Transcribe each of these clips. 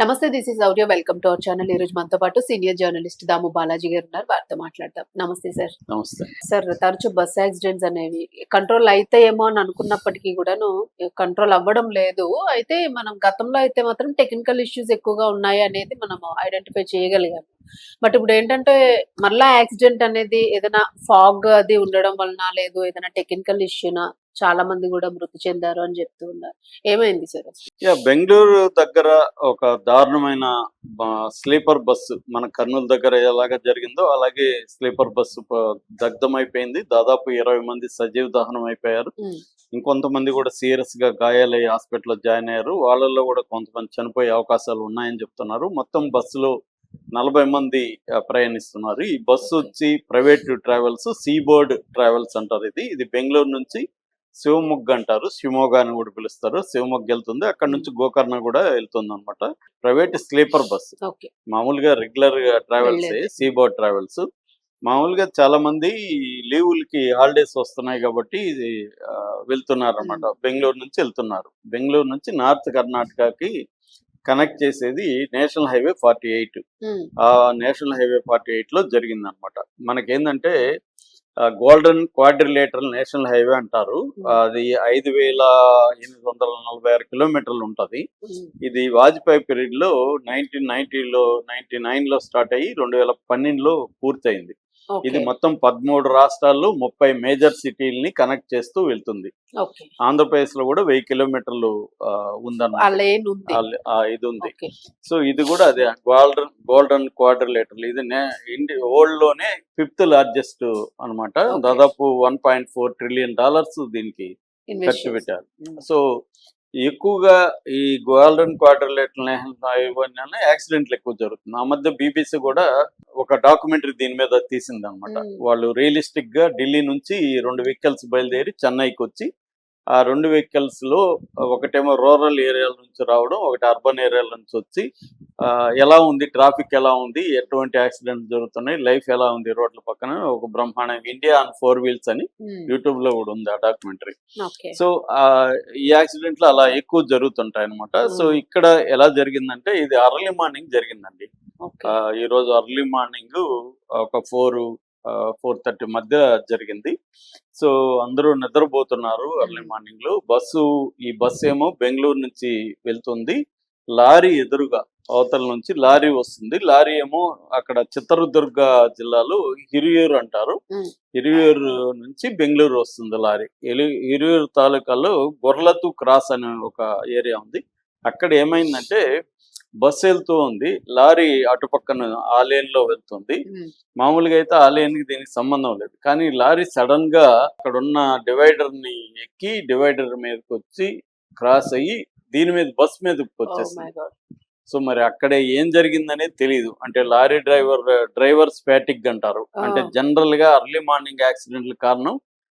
నమస్తే this is audio welcome to our channel ఈ రోజు మనతో పాటు సీనియర్ జర్నలిస్ట్ దాము బాలాజీ గారు ఉన్నారు. వారితో మాట్లాడదాం. నమస్తే సార్ నమస్తే. సార్ తరచు బస్ యాక్సిడెంట్స్ అనేవి కంట్రోల్ అయితాయేమో అని అనుకున్నప్పటికీ కూడాను కంట్రోల్ అవ్వడం లేదు. అయితే మనం గతంలో అయితే మాత్రం టెక్నికల్ ఇష్యూస్ ఎక్కువగా ఉన్నాయి అనేది మనం ఐడెంటిఫై చేయగలిగాము. బట్ ఇప్పుడు ఏంటంటే మళ్ళా యాక్సిడెంట్ అనేది ఏదైనా ఫాగ్ అది ఉండడం వలన లేదు ఏదైనా టెక్నికల్ ఇష్యూనా చాలా మంది కూడా మృతి చెందారు అని చెప్తూ ఉన్నారు. ఏమైంది సార్ యా బెంగళూరు దగ్గర ఒక దారుణమైన స్లీపర్ బస్సు మన కర్నూలు దగ్గర ఎలాగ జరిగిందో అలాగే స్లీపర్ బస్సు దగ్ధమైపోయింది. దాదాపు ఇరవై మంది సజీవ దహనం అయిపోయారు. ఇంకొంతమంది కూడా సీరియస్గా గాయాలయ్యి హాస్పిటల్లో జాయిన్ అయ్యారు. వాళ్ళల్లో కూడా కొంతమంది చనిపోయే అవకాశాలు ఉన్నాయని చెప్తున్నారు. మొత్తం బస్సులో నలభై మంది ప్రయాణిస్తున్నారు. ఈ బస్సు వచ్చి ప్రైవేట్ ట్రావెల్స్ సీబోర్డ్ ట్రావెల్స్ అంటారు ఇది. ఇది బెంగళూరు నుంచి శివమొగ్గ అంటారు. శివమొగ్గ అని కూడా పిలుస్తారు. శివమొగ్గ వెళ్తుంది. అక్కడ నుంచి గోకర్ణ కూడా వెళ్తుంది అనమాట ప్రైవేట్ స్లీపర్ ఓకే. మామూలుగా రెగ్యులర్గా ట్రావెల్స్. Seabird travels. మామూలుగా చాలా మంది లీవులకి హాలిడేస్ వస్తున్నాయి కాబట్టి ఇది వెళ్తున్నారు అనమాట బెంగళూరు నుంచి వెళ్తున్నారు. బెంగళూరు నుంచి నార్త్ కర్ణాటకకి కనెక్ట్ చేసేది నేషనల్ హైవే ఫార్టీ ఎయిట్. ఆ నేషనల్ హైవే ఫార్టీ ఎయిట్లో జరిగింది అనమాట మనకేందంటే గోల్డెన్ క్వాడ్రిలేటర్ నేషనల్ హైవే అంటారు. అది ఐదు వేల ఎనిమిది వందల నలభై ఆరు కిలోమీటర్లు ఉంటది. ఇది వాజ్పేయి పీరియడ్లో నైన్టీన్ నైన్టీలో నైన్టీ నైన్లో స్టార్ట్ అయ్యి రెండు వేల పన్నెండులో పూర్తయింది. ఇది మొత్తం పదమూడు రాష్ట్రాల్లో ముప్పై మేజర్ సిటీల్ని కనెక్ట్ చేస్తూ వెళ్తుంది. ఆంధ్రప్రదేశ్లో కూడా వెయ్యి కిలోమీటర్లు ఆ, ఆ ఉందన్నమాట లేన్ ఉంది. ఆ లే- ఆ ఇది ఉంది. సో ఇది కూడా అదే గోల్డెన్ గోల్డెన్ క్వార్టర్లేటర్ ఇది ఇండి వరల్డ్లోనే ఫిఫ్త్ లార్జెస్ట్ అన్నమాట. Okay. దాదాపు one point four trillion dollars దీనికి ఖర్చు పెట్టారు. సో ఎక్కువగా ఈ గోల్డెన్ క్వార్టర్లేటర్ నేషనల్ యాక్సిడెంట్లు ఎక్కువ జరుగుతుంది ఆ మధ్య బీబీసీ కూడా ఒక డాక్యుమెంటరీ దీని మీద తీసింది అనమాట. వాళ్ళు రియలిస్టిక్గా ఢిల్లీ నుంచి ఈ రెండు వెహికల్స్ బయలుదేరి చెన్నైకి వచ్చి ఆ రెండు వెహికల్స్లో ఒకటేమో రూరల్ ఏరియాల నుంచి రావడం ఒకటి అర్బన్ ఏరియాల నుంచి వచ్చి ఎలా ఉంది ట్రాఫిక్ ఎలా ఉంది ఎటువంటి యాక్సిడెంట్ జరుగుతున్నాయి లైఫ్ ఎలా ఉంది రోడ్ల పక్కన ఒక బ్రహ్మాండంగా ఇండియా ఆన్ ఫోర్ వీల్స్ అని యూట్యూబ్లో కూడా ఉంది ఆ డాక్యుమెంటరీ సో ఆ ఈ యాక్సిడెంట్లు అలా ఎక్కువ జరుగుతుంటాయి అనమాట సో Hmm. ఇక్కడ ఎలా జరిగిందంటే ఇది అర్లీ మార్నింగ్ జరిగిందండి. ఈ రోజు అర్లీ మార్నింగ్ ఒక ఫోర్ ఫోర్ థర్టీ మధ్య జరిగింది. సో అందరూ నిద్రపోతున్నారు అర్లీ మార్నింగ్లో బస్సు ఈ బస్సు ఏమో బెంగళూరు నుంచి వెళ్తుంది. లారీ ఎదురుగా అవతల నుంచి లారీ వస్తుంది. లారీ ఏమో అక్కడ చిత్రదుర్గ జిల్లాలో హిరియూరు అంటారు. హిరియూరు నుంచి బెంగళూరు వస్తుంది లారీ. హిరియూరు తాలూకాలో గొర్లతు క్రాస్ అనే ఒక ఏరియా ఉంది. అక్కడ ఏమైందంటే బస్సు వెళ్తూ ఉంది. లారీ అటు పక్కన ఆ లేన్లో వెళ్తుంది. మామూలుగా అయితే ఆ లేన్కి దీనికి సంబంధం లేదు. కానీ లారీ సడన్గా అక్కడ ఉన్న డివైడర్ని ఎక్కి డివైడర్ మీదకి వచ్చి క్రాస్ అయ్యి దీని మీద బస్ మీదకి Oh వచ్చేసింది God. సో మరి అక్కడే ఏం జరిగిందనేది తెలియదు అంటే లారీ డ్రైవర్ డ్రైవర్ స్పాటిక్ అంటారు. అంటే ఆ. జనరల్గా అర్లీ మార్నింగ్ యాక్సిడెంట్ల కారణం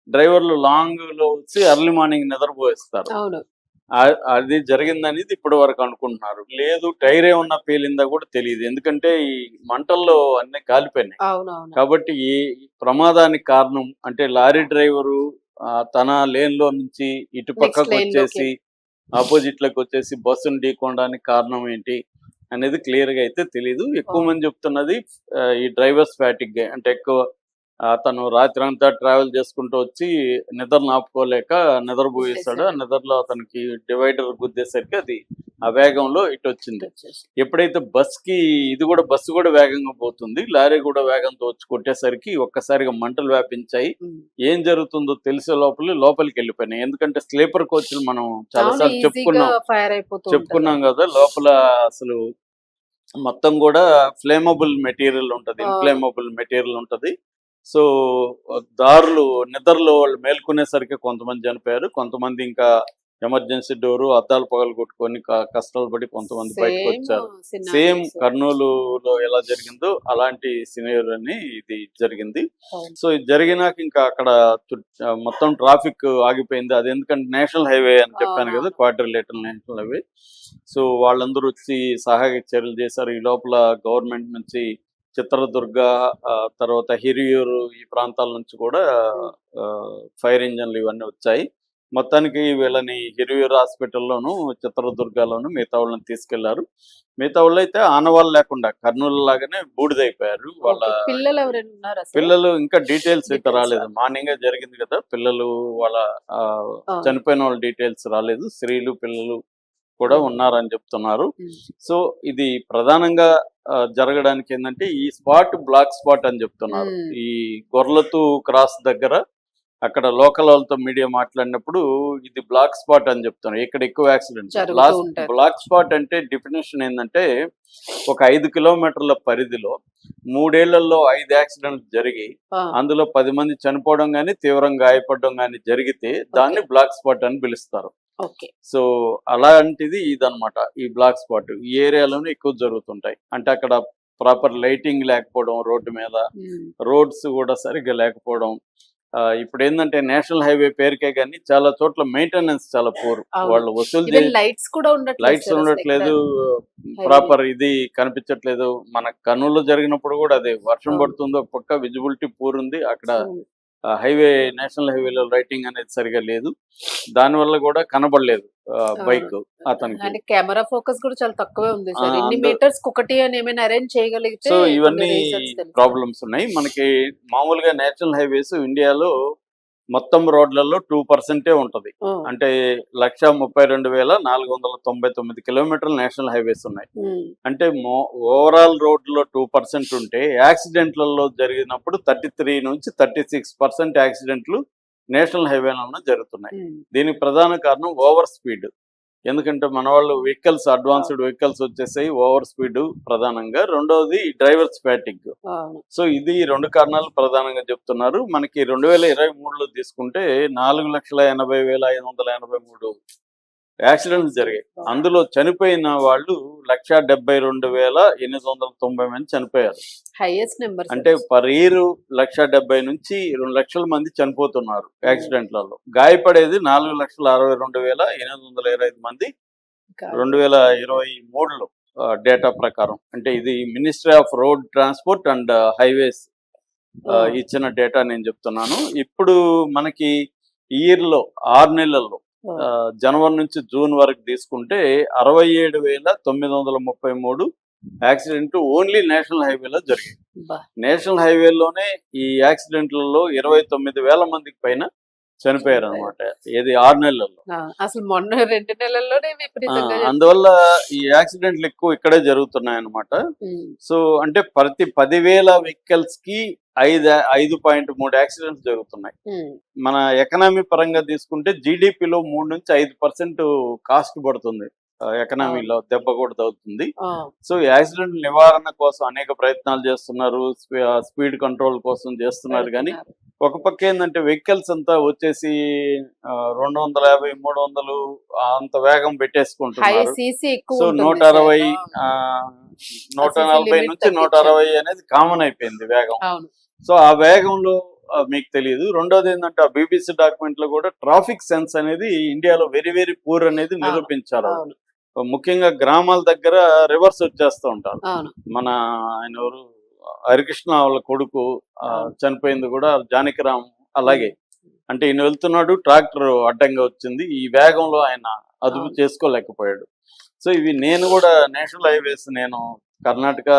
డ్రైవర్లు లాంగ్లో వచ్చి అర్లీ మార్నింగ్ నిద్రపోయిస్తారు. అది జరిగిందనేది ఇప్పటి వరకు అనుకుంటున్నారు. లేదు టైర్ ఏమన్నా పేలిందా కూడా తెలియదు. ఎందుకంటే ఈ మంటల్లో అన్ని కాలిపోయినాయి. కాబట్టి ఈ ప్రమాదానికి కారణం అంటే లారీ డ్రైవరు తన లేన్లో నుంచి ఇటు పక్కకు. వచ్చేసి ఆపోజిట్లోకి వచ్చేసి బస్సును ఢీకొనడానికి కారణం ఏంటి అనేది క్లియర్గా అయితే తెలియదు ఎక్కువ. మంది చెప్తున్నది ఈ డ్రైవర్స్ ఫ్యాటిక్ అంటే ఎక్కువ తను రాత్రి అంతా ట్రావెల్ చేసుకుంటూ వచ్చి నిద్ర నాపుకోలేక నిద్రపోయేస్తాడు ఆ నిద్రలో అతనికి డివైడర్ గుద్దేసరికి అది ఆ వేగంలో ఇటు వచ్చింది. ఎప్పుడైతే బస్కి ఇది కూడా బస్సు కూడా వేగంగా పోతుంది లారీ కూడా వేగంతో వచ్చి కొట్టేసరికి ఒక్కసారిగా మంటలు వ్యాపించాయి. ఏం జరుగుతుందో తెలిసే లోపల లోపలికి వెళ్ళిపోయినాయి. ఎందుకంటే స్లీపర్ కోచ్లు మనం చాలాసార్లు చెప్పుకున్నాం. చెప్పుకున్నాం కదా లోపల అసలు మొత్తం కూడా ఫ్లేమబుల్ మెటీరియల్ ఉంటది. ఇన్ఫ్లేమబుల్ మెటీరియల్ ఉంటది. సో దారులు నిద్రలో వాళ్ళు మేల్కొనేసరికి కొంతమంది చనిపోయారు. కొంతమంది ఇంకా ఎమర్జెన్సీ డోరు అద్దాలు పగలు కొట్టుకొని కష్టాలు పడి కొంతమంది బయటకు వచ్చారు. సేమ్ కర్నూలులో ఎలా జరిగిందో అలాంటి సినేరియోని ఇది జరిగింది. సో ఇది జరిగినాక ఇంకా అక్కడ మొత్తం ట్రాఫిక్ ఆగిపోయింది. అది ఎందుకంటే నేషనల్ హైవే అని చెప్పాను. కదా క్వార్టర్లేటర్ నేషనల్ హైవే. సో వాళ్ళందరూ వచ్చి సహాయక చర్యలు చేశారు. ఈ లోపల గవర్నమెంట్ నుంచి చిత్రదుర్గ తర్వాత హిరియూరు ఈ ప్రాంతాల నుంచి కూడా ఫైర్ ఇంజన్లు ఇవన్నీ వచ్చాయి మొత్తానికి వీళ్ళని హిరియూర్ హాస్పిటల్లోను చిత్రదుర్గలోను మిగతా వాళ్ళని తీసుకెళ్ళారు మిగతా వాళ్ళు అయితే ఆనవాళ్ళు లేకుండా కర్నూలు లాగానే బూడిదైపోయారు వాళ్ళ. పిల్లలు? పిల్లలు ఇంకా డీటెయిల్స్ అయితే రాలేదు. మార్నింగ్ జరిగింది కదా పిల్లలు వాళ్ళ. చనిపోయిన వాళ్ళ డీటెయిల్స్ రాలేదు స్త్రీలు పిల్లలు కూడా. ఉన్నారని చెప్తున్నారు. సో ఇది ప్రధానంగా జరగడానికి ఏంటంటే ఈ స్పాట్ బ్లాక్ స్పాట్ అని చెప్తున్నారు. ఈ గొర్లతు క్రాస్ దగ్గర అక్కడ లోకల్ వాళ్ళతో మీడియా మాట్లాడినప్పుడు ఇది బ్లాక్ స్పాట్ అని చెప్తున్నారు. ఇక్కడ ఎక్కువ యాక్సిడెంట్స్. జరుగుతూ బ్లాక్ స్పాట్ అంటే డెఫినేషన్ ఏంటంటే ఒక ఐదు కిలోమీటర్ల పరిధిలో మూడేళ్ళలో ఐదు యాక్సిడెంట్స్ జరిగి అందులో పది మంది చనిపోవడం కానీ తీవ్రంగా గాయపడడం కానీ జరిగితే దాన్ని బ్లాక్ స్పాట్ అని పిలుస్తారు. సో అలాంటిది ఇదన్నమాట ఈ బ్లాక్ స్పాట్ ఈ ఏరియాలోనే ఎక్కువ జరుగుతుంటాయి అంటే అక్కడ ప్రాపర్ లైటింగ్ లేకపోవడం రోడ్డు మీద. రోడ్స్ కూడా సరిగ్గా లేకపోవడం ఇప్పుడు ఏంటంటే నేషనల్ హైవే పేరుకే కానీ చాలా చోట్ల మెయింటెనెన్స్ చాలా పూర్. వాళ్ళు వసూలు లైట్స్ కూడా ఉండట్లేదు లైట్స్ ఉండట్లేదు. ప్రాపర్ ఇది కనిపించట్లేదు మన కర్నూలులో జరిగినప్పుడు కూడా అదే వర్షం. పడుతుంది పక్క విజిబిలిటీ పూర్ ఉంది అక్కడ. హైవే నేషనల్ హైవేలో లైటింగ్ అనేది సరిగా లేదు. దానివల్ల కూడా కనబడలేదు బైక్ అతనికి. అంటే కెమెరా ఫోకస్ కూడా చాలా తక్కువే ఉంది సార్. అందు- మీటర్స్ ఒకటి అని ఏమైనా అరేంజ్ చేయగలిగితే సో ఇవన్నీ. ప్రాబ్లమ్స్ ఉన్నాయి. మనకి మామూలుగా నేషనల్ హైవేస్ ఇండియాలో మొత్తం రోడ్లలో టూ పర్సెంటే ఉంటది. అంటే లక్ష ముప్పై రెండు వేల నాలుగు వందల తొంభై తొమ్మిది కిలోమీటర్ల నేషనల్ హైవేస్ ఉన్నాయి. అంటే ఓవరాల్ రోడ్లో టూ పర్సెంట్ ఉంటే యాక్సిడెంట్లలో జరిగినప్పుడు థర్టీ త్రీ నుంచి థర్టీ సిక్స్ పర్సెంట్ యాక్సిడెంట్లు నేషనల్ హైవేలలో జరుగుతున్నాయి. దీనికి ప్రధాన కారణం ఓవర్ స్పీడ్. ఎందుకంటే మన వాళ్ళు వెహికల్స్ అడ్వాన్స్డ్ వెహికల్స్ వచ్చేసాయి ఓవర్ స్పీడ్ ప్రధానంగా. రెండోది డ్రైవర్స్ ఫ్యాటిక్. సో ఇది రెండు కారణాలు ప్రధానంగా చెప్తున్నారు. మనకి రెండు వేల ఇరవై మూడులో తీసుకుంటే నాలుగు లక్షల ఎనభై వేల ఐదు వందల ఎనభై మూడు యాక్సిడెంట్స్ జరిగాయి. అందులో చనిపోయిన వాళ్ళు లక్ష డెబ్బై రెండు వేల ఎనిమిది వందల తొంభై మంది చనిపోయారు. హైయెస్ట్ నెంబర్ అంటే పర్ ఇయర్ లక్ష డెబ్బై నుంచి రెండు లక్షల మంది చనిపోతున్నారు యాక్సిడెంట్లలో. గాయపడేది నాలుగు లక్షల అరవై రెండు వేల ఎనిమిది వందల ఇరవై ఐదు మంది. రెండు వేల ఇరవై మూడులో డేటా ప్రకారం. అంటే ఇది ministry of road transport and highways ఇచ్చిన డేటా నేను చెప్తున్నాను. ఇప్పుడు మనకి ఇయర్లో ఆరు నెలల్లో జనవరి నుంచి జూన్ వరకు తీసుకుంటే అరవై ఏడు వేల తొమ్మిది వందల ముప్పై మూడు యాక్సిడెంట్ ఓన్లీ నేషనల్ హైవేలో జరిగాయి. నేషనల్ హైవేలోనే ఈ యాక్సిడెంట్లలో ఇరవై తొమ్మిది వేల మందికి పైన చనిపోయారు. అనమాట ఏది ఆరు నెలల్లో. అసలు మొన్న రెండు నెలల్లోనే విపరీతంగా అందువల్ల ఈ యాక్సిడెంట్లు ఎక్కువ ఇక్కడే జరుగుతున్నాయి అనమాట. సో అంటే ప్రతి పదివేల వెహికల్స్కి ఐదు ఐదు పాయింట్ మూడు యాక్సిడెంట్స్ జరుగుతున్నాయి. మన ఎకనామీ పరంగా తీసుకుంటే జీడిపిలో మూడు నుంచి ఐదు పర్సెంట్ కాస్ట్ పడుతుంది. ఎకనామీలో దెబ్బ కూడా తగ్గుతుంది సో యాక్సిడెంట్ నివారణ కోసం అనేక ప్రయత్నాలు చేస్తున్నారు. స్పీడ్ కంట్రోల్ కోసం చేస్తున్నారు కానీ ఒక పక్క ఏంటంటే వెహికల్స్ అంతా వచ్చేసి రెండు వందల యాభై మూడు వందలు అంత వేగం పెట్టేసుకుంటున్నారు. సో నూట. అరవై నూట నలభై నుంచి నూట. అరవై అనేది కామన్ అయిపోయింది వేగం. సో ఆ వేగంలో మీకు తెలియదు. రెండోది ఏంటంటే ఆ బీబీసీ డాక్యుమెంట్లో కూడా ట్రాఫిక్ సెన్స్ అనేది ఇండియాలో వెరీ వెరీ పూర్ అనేది నిరూపించారు ముఖ్యంగా గ్రామాల దగ్గర రివర్స్ వచ్చేస్తూ ఉంటారు. మన ఆయన ఎవరు? హరికృష్ణ వాళ్ళ కొడుకు చనిపోయింది కూడా జానకిరామ్ అలాగే. అంటే ఈయన వెళ్తున్నాడు ట్రాక్టర్ అడ్డంగా వచ్చింది. ఈ వేగంలో ఆయన అదుపు. చేసుకోలేకపోయాడు. సో ఇవి నేను కూడా నేషనల్ హైవేస్ నేను కర్ణాటక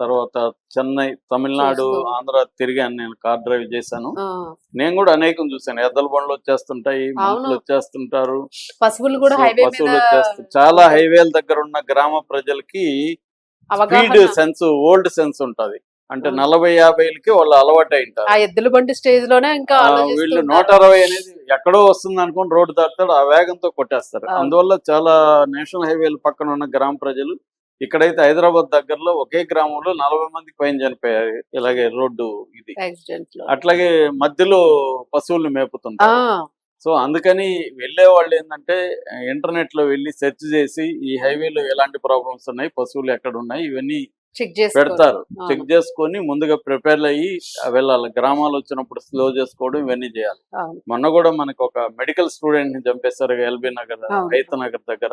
తర్వాత చెన్నై తమిళనాడు. ఆంధ్ర తిరిగాను నేను కార్ డ్రైవ్ చేశాను. నేను కూడా అనేకం చూశాను. ఎద్దల బండ్లు వచ్చేస్తుంటాయి మనుషులు వచ్చేస్తుంటారు. పశువులు కూడా పశువులు వచ్చేస్తాయి చాలా హైవేల దగ్గర ఉన్న గ్రామ ప్రజలకి స్పీడ్ సెన్స్ ఓల్డ్ సెన్స్ ఉంటది. అంటే. నలభై యాభైలకి వాళ్ళు అలవాటు ఆ ఉంటారు ఎద్దుల బండి స్టేజ్లోనే ఇంకా ఆ, వీళ్ళు. నూట అరవై అనేది ఎక్కడో వస్తుంది అనుకుని రోడ్డు దాటుతాడు ఆ వేగంతో కొట్టేస్తారు. అందువల్ల చాలా నేషనల్ హైవేల పక్కన ఉన్న గ్రామ ప్రజలు ఇక్కడైతే హైదరాబాద్ దగ్గరలో ఒకే గ్రామంలో నలభై మందికి పైన చనిపోయారు ఇలాగే రోడ్డు ఇది అట్లాగే మధ్యలో పశువులు ఆ, మేపుతుంటారు సో అందుకని వెళ్ళే వాళ్ళు ఏంటంటే ఇంటర్నెట్లో వెళ్ళి సెర్చ్ చేసి ఈ హైవేలో ఎలాంటి ప్రాబ్లమ్స్ ఉన్నాయి పశువులు ఎక్కడ ఉన్నాయి ఇవన్నీ చెక్ చేసి పెడతారు. చెక్ చేసుకొని ముందుగా ప్రిపేర్ అయ్యి వెళ్ళాలి. గ్రామాలు వచ్చినప్పుడు స్లో చేసుకోవడం ఇవన్నీ చేయాలి. మొన్న కూడా మనకు ఒక మెడికల్ స్టూడెంట్ని చంపేశారు ఎల్బీ నగర్. రైతు నగర్ దగ్గర.